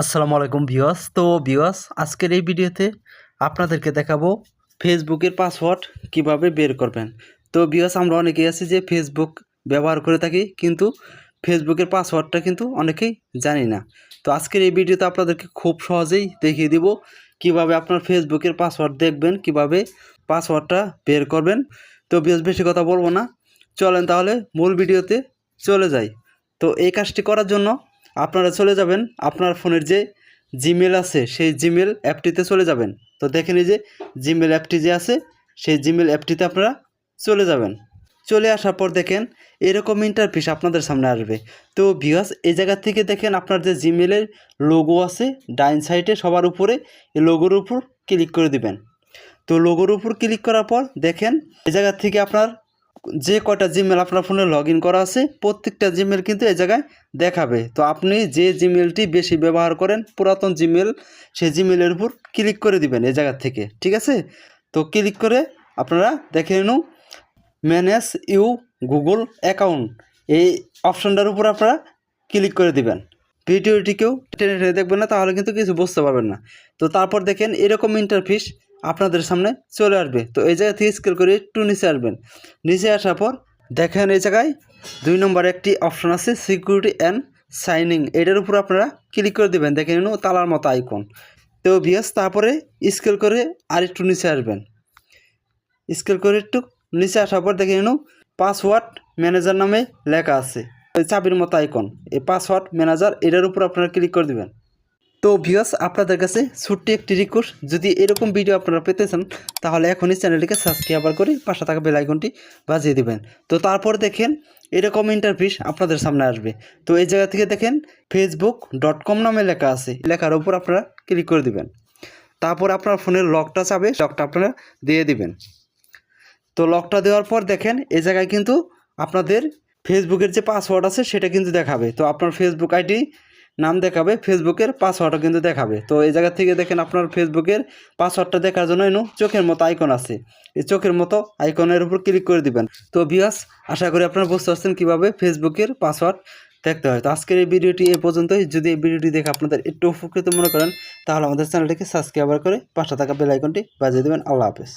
আসসালামু আলাইকুম ভিউয়ার্স। তো ভিউয়ার্স, আজকের এই ভিডিওতে আপনাদেরকে দেখাবো ফেসবুকের পাসওয়ার্ড কীভাবে বের করবেন। তো ভিউয়ার্স, আমরা অনেকেই আছি যে ফেসবুক ব্যবহার করে থাকি, কিন্তু ফেসবুকের পাসওয়ার্ডটা কিন্তু অনেকেই জানি না। তো আজকের এই ভিডিওতে আপনাদেরকে খুব সহজেই দেখিয়ে দিব কীভাবে আপনার ফেসবুকের পাসওয়ার্ড দেখবেন, কীভাবে পাসওয়ার্ডটা বের করবেন। তো ভিউয়ার্স, বেশি কথা বলব না। চলেন তাহলে মূল ভিডিওতে চলে যাই। তো এই কাজটি করার জন্য আপনারা চলে যাবেন আপনার ফোনের যে জিমেল আছে, সেই জিমেল অ্যাপটিতে চলে যাবেন। তো দেখেন এই যে জিমেল অ্যাপটি যে আছে, সেই জিমেল অ্যাপটিতে আপনারা চলে যাবেন। চলে আসার পর দেখেন এরকম ইন্টারফেস আপনাদের সামনে আসবে। তো ভিউয়ার্স এই জায়গা থেকে দেখেন আপনার যে জিমেলের লোগো আছে ডাইন সাইডে সবার উপরে এই লোগোর উপর ক্লিক করে দিবেন। তো লোগোর উপর ক্লিক করার পর দেখেন, এই জায়গা থেকে আপনার যে কয়টা জিমেল আপনার ফোনে লগ করা আছে, প্রত্যেকটা জিমেল কিন্তু এই জায়গায় দেখাবে। তো আপনি যে জিমেলটি বেশি ব্যবহার করেন, পুরাতন জিমেল সেই জিমেলের উপর ক্লিক করে দিবেন এই জায়গা থেকে, ঠিক আছে? তো ক্লিক করে আপনারা দেখে নিন ম্যানেজ ইউ গুগল অ্যাকাউন্ট এই অপশনটার উপর আপনারা ক্লিক করে দিবেন। ভিডিওটিকেও টেনে টেনে দেখবেন না, তাহলে কিন্তু কিছু বুঝতে পারবেন না। তো তারপর দেখেন, এরকম ইন্টারফিস আপনাদের সামনে চলে আসবে। তো এই জায়গা থেকে স্কেল করে একটু নিচে আসবেন। নিচে আসার পর দেখেন এই জায়গায় দুই নম্বর একটি অপশন আছে সিকিউরিটি অ্যান্ড সাইনিং এটার উপর আপনারা ক্লিক করে দেবেন। দেখে নিন তালার মতো আইকন তো বিয়াস তারপরে স্কেল করে আর একটু নিচে আসবেন। স্কেল করে একটু নিচে আসার পর দেখে নিন পাসওয়ার্ড ম্যানেজার নামে লেখা আছে। ওই চাবির মতো আইকন এই পাসওয়ার্ড ম্যানেজার এটার উপর আপনারা ক্লিক করে দেবেন। তো ভিউয়ার্স আপনাদের কাছে ছোট্ট একটি রিকোয়েস্ট যদি এরকম ভিডিও আপনারা পেতে চান, তাহলে এখনই চ্যানেলটিকে সাবস্ক্রাইব করে পাশে থাকা বেল আইকনটি বাজিয়ে দিবেন। তো তারপর দেখেন, এরকম ইন্টারফিস আপনাদের সামনে আসবে। তো এই জায়গা থেকে দেখেন ফেসবুক ডট কম নামে লেখা আছে। লেখার উপর আপনারা ক্লিক করে দিবেন। তারপর আপনার ফোনের লকটা চাবে লকটা আপনারা দিয়ে দিবেন। তো লকটা দেওয়ার পর দেখেন, এই জায়গায় কিন্তু আপনাদের ফেসবুকের যে পাসওয়ার্ড আছে, সেটা কিন্তু দেখাবে। তো আপনার ফেসবুক আইডি নাম দেখাবে ফেসবুকের পাসওয়ার্ডও কিন্তু দেখাবে। তো এই জায়গা থেকে দেখেন আপনার ফেসবুকের পাসওয়ার্ডটা দেখার জন্য এনু চোখের মতো আইকন আছে। এই চোখের মতো আইকনের উপর ক্লিক করে দিবেন। তো বিয়াস আশা করি আপনারা বুঝতে পারছেন কীভাবে ফেসবুকের পাসওয়ার্ড দেখতে হয়। তো আজকের এই ভিডিওটি এ পর্যন্তই। যদি এই ভিডিওটি দেখে আপনাদের একটু উপকৃত মনে করেন, তাহলে আমাদের চ্যানেলটিকে সাবস্ক্রাইব করে পাশে থাকা বেল আইকনটি বাজিয়ে দেবেন। আল্লাহ হাফেজ।